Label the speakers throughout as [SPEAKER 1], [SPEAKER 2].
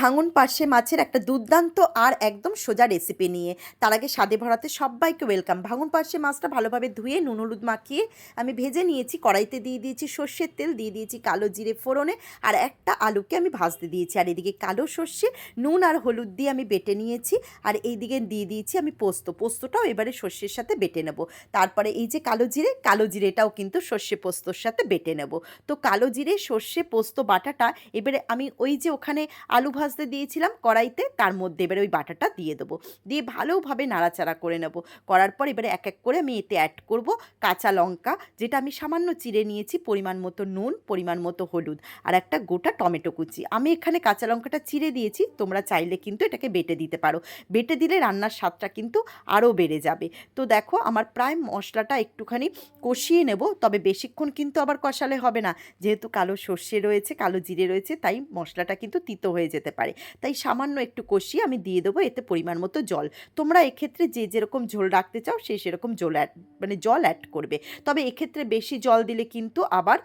[SPEAKER 1] ভাঙন পার্শে মাছের একটা দুর্দান্ত আর একদম সোজা রেসিপি নিয়ে। তার আগে স্বাদে ভরাতে সবাইকে ওয়েলকাম ভাঙন পার্শে মাছটা ভালোভাবে ধুয়ে নুন হলুদ মাখিয়ে আমি ভেজে নিয়েছি। কড়াইতে দিয়ে দিয়েছি সর্ষের তেল, দিয়ে দিয়েছি কালো জিরে ফোড়নে আর একটা আলুকে আমি ভাজতে দিয়েছি। আর এদিকে কালো সর্ষে, নুন আর হলুদ দিয়ে আমি বেটে নিয়েছি। আর এইদিকে দিয়ে দিয়েছি আমি পোস্ত। পোস্তটাও এবারে সর্ষের সাথে বেটে নেব। তারপরে এই যে কালো জিরে, কালো জিরেটাও কিন্তু সর্ষে পোস্তর সাথে বেটে নেব। তো কালো জিরে, সর্ষে, পোস্ত, বাটাটা এবারে আমি ওই যে ওখানে আলু ভাজতে দিয়েছিলাম, কড়াইতে তার মধ্যে এবারে ওই বাটাটা দিয়ে দেবো। দিয়ে ভালোভাবে নাড়াচাড়া করে নেব। করার পর এবারে এক এক করে আমি এতে অ্যাড করব কাঁচা লঙ্কা, যেটা আমি সামান্য চিড়ে নিয়েছি, পরিমাণ মতো নুন, পরিমাণ মতো হলুদ আর একটা গোটা টমেটো কুচি। আমি এখানে কাঁচা লঙ্কাটা চিড়ে দিয়েছি, তোমরা চাইলে কিন্তু এটাকে বেটে দিতে পারো। বেটে দিলে রান্নার স্বাদটা কিন্তু আরও বেড়ে যাবে। তো দেখো, আমার প্রায় মশলাটা একটুখানি কষিয়ে নেব, তবে বেশিক্ষণ কিন্তু আবার কষালে হবে না। যেহেতু কালো সর্ষে রয়েছে, কালো জিরে রয়েছে, তাই মশলাটা কিন্তু তিতো হয়ে যেতে পারে। তাই সামান্য একটু কষিয়ে আমি দিয়ে দেবো, এতে পরিমাণ মতো জল। তোমরা এক্ষেত্রে যে যেরকম ঝোল রাখতে চাও, সে সেরকম জল অ্যাড মানে জল অ্যাড করবে। তবে এক্ষেত্রে বেশি জল দিলে কিন্তু আবার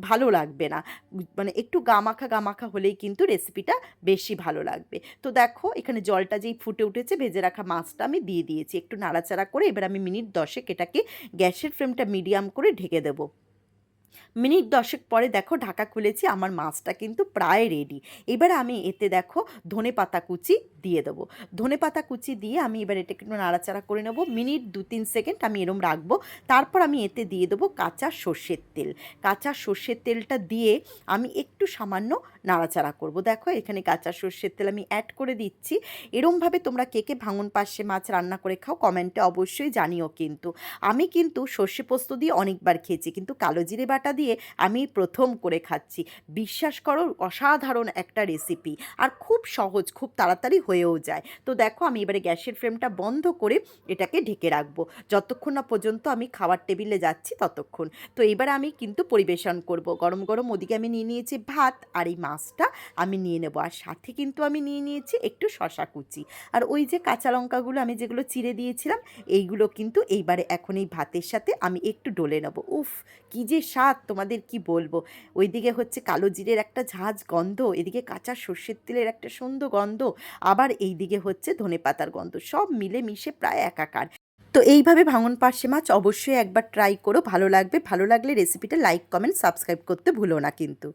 [SPEAKER 1] ভালো লাগবে না। মানে একটু গামাখা গামাখা হলেই কিন্তু রেসিপিটা বেশি ভালো লাগবে। তো দেখো, এখানে জলটা যেই ফুটে উঠেছে, ভেজে রাখা মাছটা আমি দিয়ে দিয়েছি। একটু নাড়াচাড়া করে এবার আমি মিনিট দশেক এটাকে গ্যাসের ফ্লেমটা মিডিয়াম করে ঢেকে দেবো। মিনিট দশেক পরে দেখো ঢাকা খুলেছি, আমার মাছটা কিন্তু প্রায় রেডি এবার আমি এতে দেখো ধনে পাতা কুচি দিয়ে দেবো। ধনে পাতা কুচি দিয়ে আমি এবার এটাকে একটু নাড়াচাড়া করে নেব। মিনিট দু তিন সেকেন্ড আমি এরম রাখব। তারপর আমি এতে দিয়ে দেবো কাঁচা সর্ষের তেল। কাঁচা সর্ষের তেলটা দিয়ে আমি একটু সামান্য নাড়াচাড়া করব। দেখো এখানে কাঁচা সর্ষের তেল আমি অ্যাড করে দিচ্ছি। এরমভাবে তোমরা কে কে ভাঙন পাশে মাছ রান্না করে খাও কমেন্টে অবশ্যই জানিও কিন্তু। আমি কিন্তু সর্ষে পোস্ত দিয়ে অনেকবার খেয়েছি, কিন্তু কালো জিরে বাটা দিয়ে আমি প্রথম করে খাচ্ছি। বিশ্বাস করো, অসাধারণ একটা রেসিপি আর খুব সহজ, খুব তাড়াতাড়ি হয়েও যায়। তো দেখো, আমি এবারে গ্যাসের ফ্লেমটা বন্ধ করে এটাকে ঢেকে রাখব। যতক্ষণ না পর্যন্ত আমি খাবার টেবিলে যাচ্ছি, ততক্ষণ। তো এবার আমি কিন্তু পরিবেশন করব। গরম গরম ওদিকে আমি নিয়ে নিয়েছি ভাত আর এই মাছটা আমি নিয়ে নেব। আর সাথে কিন্তু আমি নিয়ে নিয়েছি একটু শশা কুচি। আর ওই যে কাঁচা লঙ্কাগুলো আমি যেগুলো চিড়ে দিয়েছিলাম, এইগুলো কিন্তু এইবারে এখন এই ভাতের সাথে আমি একটু ডলে নেব। উফ, কী যে স্বাদ! তোমাদের কি বলব? ওইদিকে হচ্ছে কালো জিরের একটা ঝাঁজ গন্ধ, এদিকে কাঁচা সর্ষের তেলের একটা সুন্দর গন্ধ, আবার এইদিকে হচ্ছে ধনে পাতার গন্ধ, সব মিলে মিশে প্রায় একাকার। তো এইভাবে ভাঙন পার্শে মাছ অবশ্যই একবার ট্রাই করো, ভালো লাগবে। ভালো লাগলে রেসিপিটা লাইক কমেন্ট সাবস্ক্রাইব করতে ভুলো না কিন্তু।